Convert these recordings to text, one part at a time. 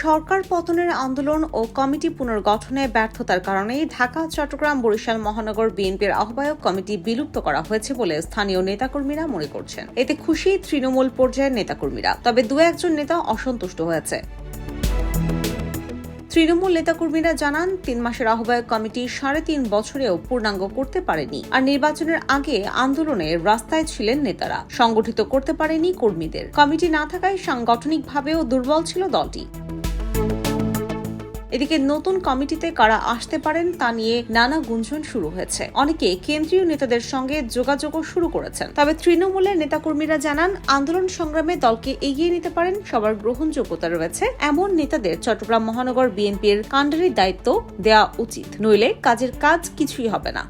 সরকার পতনের আন্দোলন ও কমিটি পুনর্গঠনে ব্যর্থতার কারণেই ঢাকা, চট্টগ্রাম, বরিশাল, মহানগর বিএনপির আহ্বায়ক কমিটি বিলুপ্ত করা হয়েছে বলে স্থানীয় নেতাকর্মীরা মনে করছেন। এতে খুশি তৃণমূল পর্যায়ের নেতাকর্মীরা। তবে দু একজন নেতা অসন্তুষ্ট হয়েছে। তৃণমূল নেতাকর্মীরা জানান, তিন মাসের আহ্বায়ক কমিটি সাড়ে তিন বছরেও পূর্ণাঙ্গ করতে পারেনি আর নির্বাচনের আগে আন্দোলনে রাস্তায় ছিলেন নেতারা। সংগঠিত করতে পারেনি কর্মীদের। কমিটি না থাকায় সাংগঠনিকভাবেও দুর্বল ছিল দলটি। এদিকে নতুন কমিটিতে কারা আসতে পারেন তা নিয়ে নানা গুঞ্জন শুরু হয়েছে। অনেকে কেন্দ্রীয় নেতাদের সঙ্গে যোগাযোগও শুরু করেছেন। তবে তৃণমূলের নেতাকর্মীরা জানান, আন্দোলন সংগ্রামে দলকে এগিয়ে নিতে পারেন, সবার গ্রহণযোগ্যতা রয়েছে। এমন নেতাদের চট্টগ্রাম মহানগর বিএনপির কাণ্ডারির দায়িত্ব দেওয়া উচিত। নইলে কাজের কাজ কিছুই হবে না।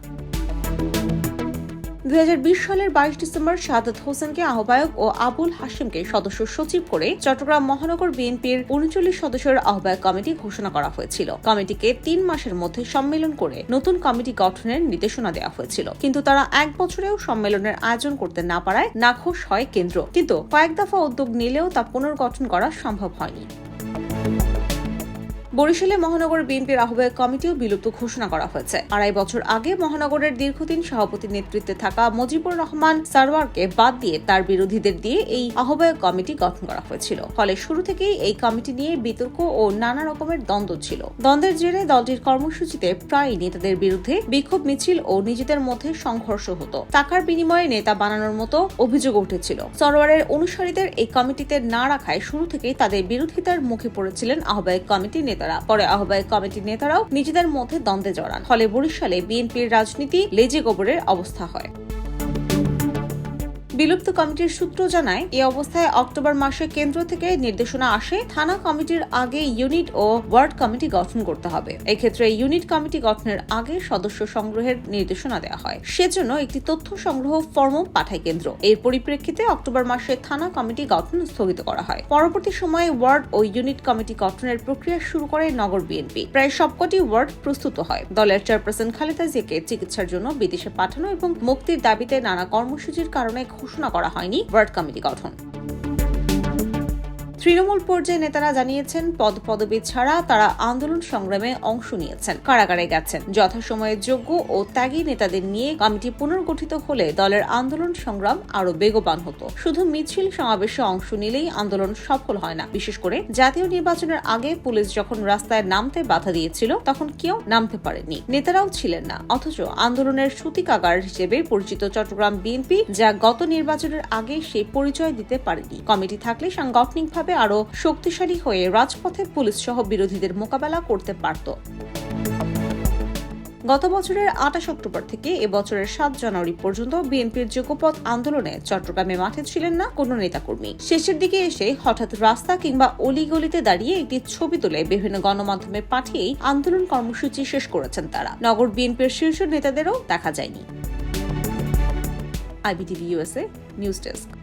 বিশ সালের বাইশ ডিসেম্বর শাহাদত হোসেনকে আহ্বায়ক ও আবুল হাশিমকে সদস্য সচিব করে চট্টগ্রাম মহানগর বিএনপির উনচল্লিশ সদস্যের আহ্বায়ক কমিটি ঘোষণা করা হয়েছিল। কমিটিকে তিন মাসের মধ্যে সম্মেলন করে নতুন কমিটি গঠনের নির্দেশনা দেওয়া হয়েছিল। কিন্তু তারা এক বছরেও সম্মেলনের আয়োজন করতে না পারায় নাখোশ হয় কেন্দ্র। কিন্তু কয়েক দফা উদ্যোগ নিলেও তা পুনর্গঠন করা সম্ভব হয়নি। বরিশালে মহানগর বিএনপির আহ্বায়ক কমিটিও বিলুপ্ত ঘোষণা করা হয়েছে। আড়াই বছর আগে মহানগরের দীর্ঘদিন সভাপতির নেতৃত্বে থাকা মুজিবুর রহমান সারওয়ারকে বাদ দিয়ে তার বিরোধীদের দিয়ে এই আহ্বায়ক কমিটি গঠন করা হয়েছিল। ফলে শুরু থেকেই এই কমিটি নিয়ে বিতর্ক ও নানা রকমের দ্বন্দ্ব ছিল। দ্বন্দ্বের জেরে দলটির কর্মসূচিতে প্রায় নেতাদের বিরুদ্ধে বিক্ষোভ মিছিল ও নিজেদের মধ্যে সংঘর্ষ হতো। টাকার বিনিময়ে নেতা বানানোর মতো অভিযোগ উঠেছিল। সরোয়ারের অনুসারীদের এই কমিটিতে না রাখায় শুরু থেকেই তাদের বিরোধিতার মুখে পড়েছিলেন আহ্বায়ক কমিটির নেতারা। পরে আহ্বায়ক কমিটির নেতারাও নিজেদের মধ্যে দ্বন্দ্বে জড়ান। ফলে বরিশালে বিএনপির রাজনীতি লেজে গোবরের অবস্থা হয়। বিলুপ্ত কমিটির সূত্র জানায় এ অবস্থায় অক্টোবর মাসে কেন্দ্র থেকে নির্দেশনা আসে, থানা কমিটির আগে ইউনিট ও ওয়ার্ড কমিটি গঠন করতে হবে। এক্ষেত্রে ইউনিট কমিটি গঠনের আগে সদস্য সংগ্রহের নির্দেশনা দেওয়া হয়। সেজন্য একটি তথ্য সংগ্রহ ফর্ম পাঠায় কেন্দ্র। এর পরিপ্রেক্ষিতে অক্টোবর মাসে থানা কমিটি গঠন স্থগিত করা হয়। পরবর্তী সময়ে ওয়ার্ড ও ইউনিট কমিটি গঠনের প্রক্রিয়া শুরু করে নগর বিএনপি। প্রায় সবকটি ওয়ার্ড প্রস্তুত হয়। দলের চেয়ারপারসন খালেদা জিয়াকে চিকিৎসার জন্য বিদেশে পাঠানো এবং মুক্তির দাবিতে নানা কর্মসূচির কারণে ঘোষণা করা হয়নি ওয়ার্ড কমিটি গঠন। তৃণমূল পর্যায়ে নেতারা জানিয়েছেন, পদ পদবি ছাড়া তারা আন্দোলন সংগ্রামে অংশ নিয়েছেন, কারাগারে গেছেন। যথাসময়ে যোগ্য ও ত্যাগী নেতাদের নিয়ে কমিটি পুনর্গঠিত হলে দলের আন্দোলন সংগ্রাম আরও বেগবান হতো। শুধু মিছিল সমাবেশে অংশ নিলেই আন্দোলন সফল হয় না। বিশেষ করে জাতীয় নির্বাচনের আগে পুলিশ যখন রাস্তায় নামতে বাধা দিয়েছিল, তখন কেউ নামতে পারেনি নেতারাও ছিলেন না। অথচ আন্দোলনের সূতিকাগার হিসেবে পরিচিত চট্টগ্রাম বিএনপি, যা গত নির্বাচনের আগে সেই পরিচয় দিতে পারেনি। কমিটি থাকলে সাংগঠনিকভাবে আরও শক্তিশালী হয়ে রাজপথে পুলিশ সহ বিরোধীদের মোকাবেলা করতে পারত। গত বছরের আঠাশ অক্টোবর থেকে এবছরের সাত জানুয়ারি পর্যন্ত বিএনপির যোগপথ আন্দোলনে চট্টগ্রামে মাঠে ছিলেন না কোনো নেতাকর্মী। শেষের দিকে এসে হঠাৎ রাস্তা কিংবা অলিগলিতে দাঁড়িয়ে একটি ছবি তুলে বিভিন্ন গণমাধ্যমে পাঠিয়েই আন্দোলন কর্মসূচি শেষ করেছেন তারা। নগর বিএনপির শীর্ষ নেতাদেরও দেখা যায়নি। IBTV USA news desk.